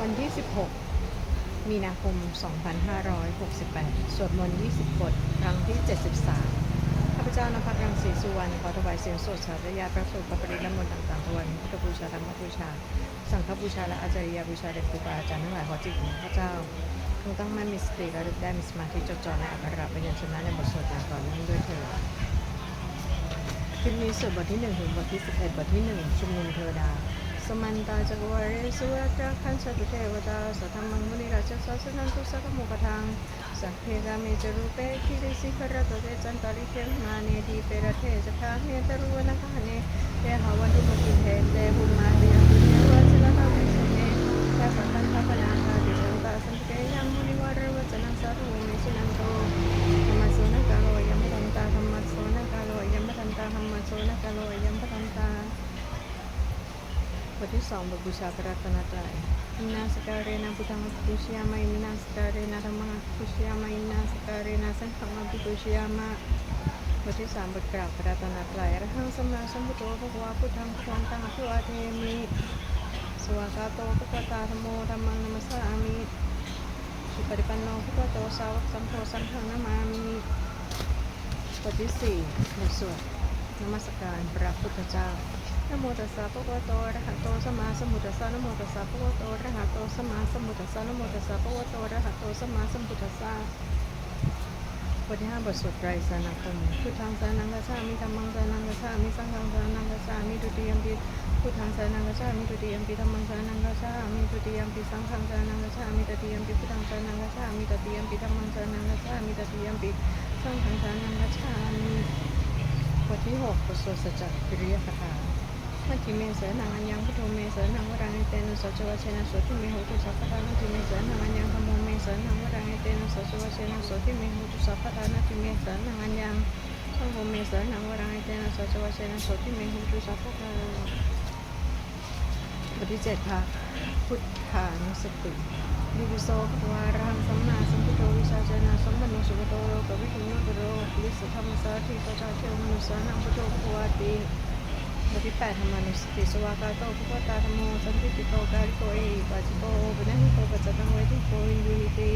วันที่ 16 มีนาคม 2568 สวดมนต์ 20 บท ครั้งที่ 73 ข้าพเจ้านภัสรังสีสุวรรณ ขอถวายเสียงสดสาธยายพระสูตรพระปริยมนต์ต่างๆถวายพุทธบูชาธรรมบูชา สังฆบูชา และอาจาริยบูชาเด็จครูบาอาจารย์ทั้งหลายขอจิตของข้าพเจ้าคงตั้งมั่นมีสติระลึกได้มีสมาธิจดจ่อในอักขระพยัญชนะในบทสวดอย่างต่อเนื่องด้วยเถิดคลิปนี้สวดบทที่1ถึงบทที่11บทที่ 1 ชุมนุมเทวดา สมันตาจักรวาเรสุรัตราคันสตุเทวตาสัทธรร สองบทบูชาพระรัตนตรัยอินาสการเรนะพุทธังอภิปุชยามะอินาสการเรนะธรรมังอภิปุชยามะอินาสการเรนะสังฆังอภิปุชยามะบทที่สามบทกราบพระรัตนตรัยอรหังสมมาสัมพุทโธภควาพุทธังพุทธังตังอภิวาเทมิสวากาโตภควตาธรรมโมธรรมังนัมสสามิสุปฏิปันโนภควโตสาวกสังโฆสังฆนามามิบทที่สี่บทสวดนมัสการพระพุทธเจ้า นะโมตัสสะภะคะวะโตอะระหะโตสัมมาสัมพุทธัสสะนะโมตัสสะภะคะวะโตอะระหะโตสัมมาสัมพุทธัสสะนะโมตัสสะภะคะวะโตอะระหะโตสัมมาสัมพุทธัสสะบทที่ห้าบทสวดไตรสรณคมพุทธังสรณังกัจฉามิธัมมังสรณังกัจฉามิสังฆังสรณังกัจฉามิดุติยมปิพุทธังสรณังกัจฉามิดุติยมปิธัมมังสรณังกัจฉามิดุติยมปิสังฆังสรณังกัจฉามิตติยมปิพุทธังสรณังกัจฉามิตติยมปิธัมมังสรณังกัจฉามิตติยมปิสังฆังสรณังกัจฉามิบทที่หกบทสวดสัจจกิริยคาถา มัจจิเมเสนังอัญญังพุทโธเมเสนังวรังเอเตนะสัจวัชนะโสติเมหุตุสัพพทานัติเมเสนังอัญญังธรรมโมเมเสนังวรังเอเตนะสัจวัชนะโสติเมหุตุสัพพทานัติเมเสนังอัญญังสังโฆเมเสนังวรังเอเตนะสัจวัชนะโสติเมหุตุสัพพทาบทที่เจ็ดค่ะ พุทธานุสติดิวิโสภควารังสัมมาสัมพุทโธวิชาเจนะสัมปันโนสุขโตโลกวิทุโนตุโรลิสธรรมสาธิปชาเทวมนุสานังพุทโธภควาติบทที่แปดธรรมาติ ภุตตาธรรมโมสันติติโตกาลิโกเอปัจจิโกปนะหิโตปัจจตังเวทิโกวินวิหิติ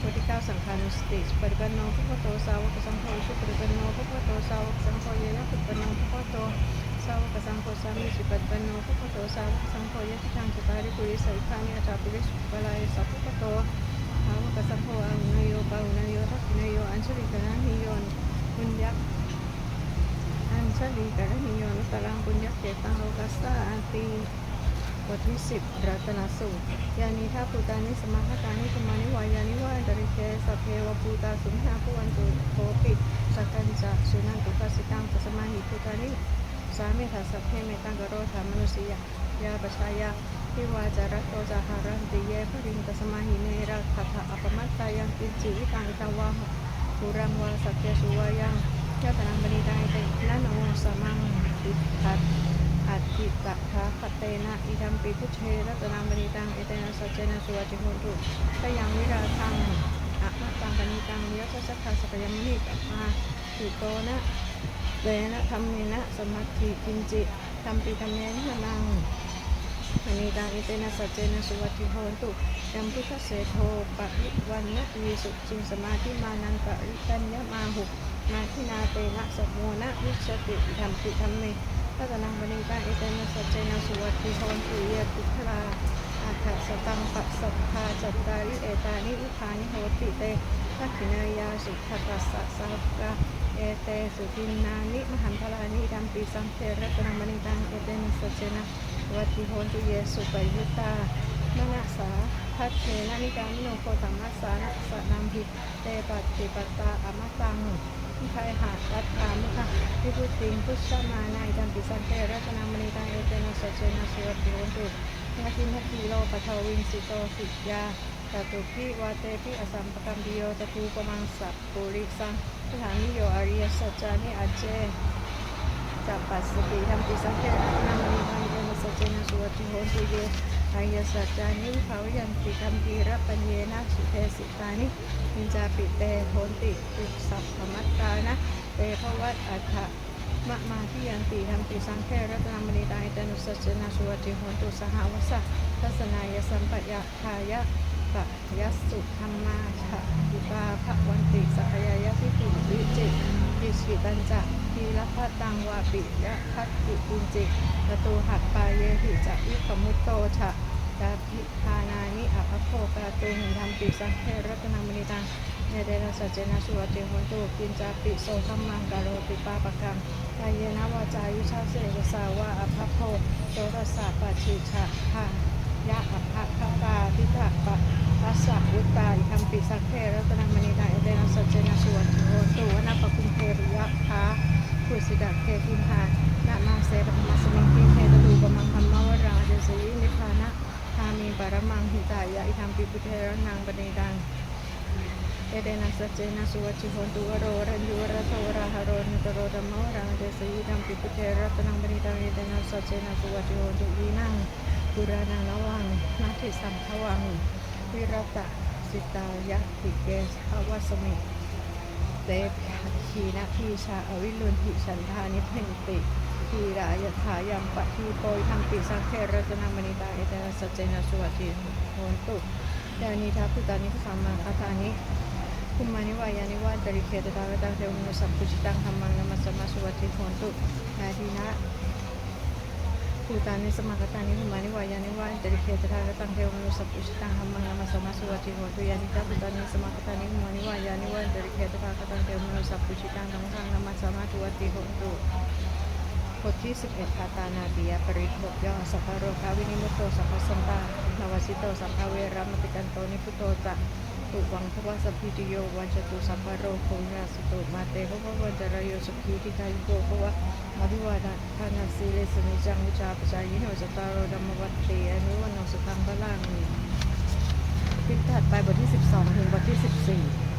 บทที่เก้าสังฆานุสติปฏิปันโนภุตโตสาวกสังโฆชุปฏิปันโนภุตโตสาวกสังโฆเยนะปฏิปันโนภุตโตสาวกสังโฆสามิสุปฏิปันโนภุตโตสาวกสังโฆยะทิทางสตาริปุริสัยคานิอาจาปิริสุปลายสัพพุตโตสาวกสังโฆอาหุนโยปาหุนโยทักขินโยอัญชลิกนะหิโยนบุญยักษ์อัญชลีกรณิโยนุ ตรังปุญญเกตังโลกัสสาอันติบทที่สิบรัตนสูตร ยานิท่าภูตานิสมาคตานิธรรมานิวายานิวาอันตริเคสเพวภูตาสุนหาภูวันตุโคปิสกันจะสุนันตุกัสิตังตัสมาหิภูตานิสามิทัสสพเพเมตังกโรธามนุสยายาปชายาพิวาจารัตโตจาหารันติเยภริงตัสมาหิเนระคถาอปมัตตายังปิจิวิตังตังวาหะภูรังวาสักเกสุวายังยะตนังบริดาเตนะโนสมัง ติทัตอัตติกะทาคเตนะอิดัมปิพุเชรัตนามณีตังเอเตนะสัจเจนะสุวัจิโหตุกยังวิราทังอะมะตังปณิตังยะสัสสะสกยมุนิตัมมาติโตนะเวนะธรรมเมนะสมัติกินจิธรรมปิธรรมเมนะนัง มณีตังอิเตนะสัจเจนะสุวัติโหตุยัมพุทธเสโทปะริวันนะวีสุจิงสมาธิมานังปะริตัญญมาหุมาทินาเตนะสมโมนะวิชติธรรมปิธรรมเมตัตนังมณีตังอิเตนะสัจเจนะสุวัติโหตุเยปุทธาอาคาสตังปัสสัทธาจัตตาริเอตานิอุทานิโหติเตทักขินายาสุขตัสสะสัพกะเอเตสุทินนานิมหันทลานิดัมปีสังเทระตนังมณีตังเอเตนะสัจเจนะ วัติโหนตุเยสุปยุตตามนัสาทัตเทนะนิกามิโนโคตังมัสสานะสะนัมหิเตปัตติปัตตาอมตังมิคายหาตัตถามุขะวิพุติงพุทธมานาอิดัมปิสันเตรัตนามณีตังเอเตนะสัจเจนะสวัสดิโหนตุนาทินัทีโลปะทวินสิโตสิยาตตุพิวาเตพิอสัมปกัมปิโยตตูปมังสัพปุริสังสถานิโยอริยสัจจานิอัจเจ จับปัสสติธรรมปิสังเกตนามณีพันเยนสัจเจนะสุวัติโหตุเยอายสัจจานิภาวิยันติธรรมปีระปัญเยนะสุเทสิตานิมินจาปิเตโหนติอุสัพพมัตตานะเตภวัตอัฏฐะมะมาที่ยันติธรรมปิสังเกตรัตนามณีตายตนุสัจเจนะสุวัติโหตุสหาวสะทัศนายสัมปยะทายะปะยัสสุธรรมาชะอุปาภวันติสัพยายะพิปุวิจิ ปิชิตัญจะทีละพะตังวาปิยะพัตติปุญจิประตูหักปาเยหิจะวิปมุตโตชะดาพิธานานิอัพโภกาตุหิธรรมปิสังเทรัตนังมณิตังเนเดนสัจเจนะสุวัติโหนตุกินจาปิโสธรรมังกาโรติปาปกังกายเยนะวาจายุชาเสกสาวะอภพโพโสรสาปัจฉิชะหายะอภะคตาทิฏฐะทัสสะวุตตาอิคัมปิสักเทรัตนังมณี คุสิดาเทกินหานามาเสปมาสมิงคิงเทตลูปมังคัมมาวราเดสยินิพพานะทามีปรมังหิตายะอิคัมปิปุเทระนังปณีดังเอเดนะสัจเจนะสุวัชิโหตุวโรรันยุวรโทระหะโรนิตโรธรรมวรังเดสยิดัมปิปุเทรัตนังบริตังเอเดนะสัจเจนะสุวัชิโหตุวีนังปุรานังนวังนาทิสัมภวังวิรตะสิตายะติเกสภวสมิ เตขีนะพีชาอวิลุนหิฉันทานิเพนติทีรายถายัมปะทีโปยทำปิสังเทรัตนังบริตาเอเดนะสัจเจนะสุวัชิโหตุยานิทัพพุตานิสัมมาคาตานิคุมานิวายานิวานตริเคตตาวตังเทวมุสัพพุชิตังธรรมังนมัสสมาสุวัติโหนตุนาทีนะ ภูตานิสมากตานิคุมานิวายานิวานตริเคตตาวตังเทวมุสัพพุชิตังธรรมังนามัสสมาสุวัติโหนตุยานิตาภูตานิสมากตานิคุมานิวายานิวานตริเคตตาวตังเทวมุสัพพุชิตังธรรมังนามัสสมาสุวัติโหนตุบทที่ 11คาตานาติยปริบทย่อสัพพะโรคาวินิมุตโตสัพพะสัมตานวสิโตสัพพะเวรามติกันโตนิพุตโตจะ ตุวังพระสัพพิติโยวัจตุสัพพโรโคนาสตุมาเตภะวันจรโยสุขีติกายโกภวะมาภิวาทานาสีเลสนิจังวิชาปจายิโนจตารโรธรรมวัตเตอนุวันนสุขังพระลังพิถัดไปบทที่ 12 ถึงบทที่ 14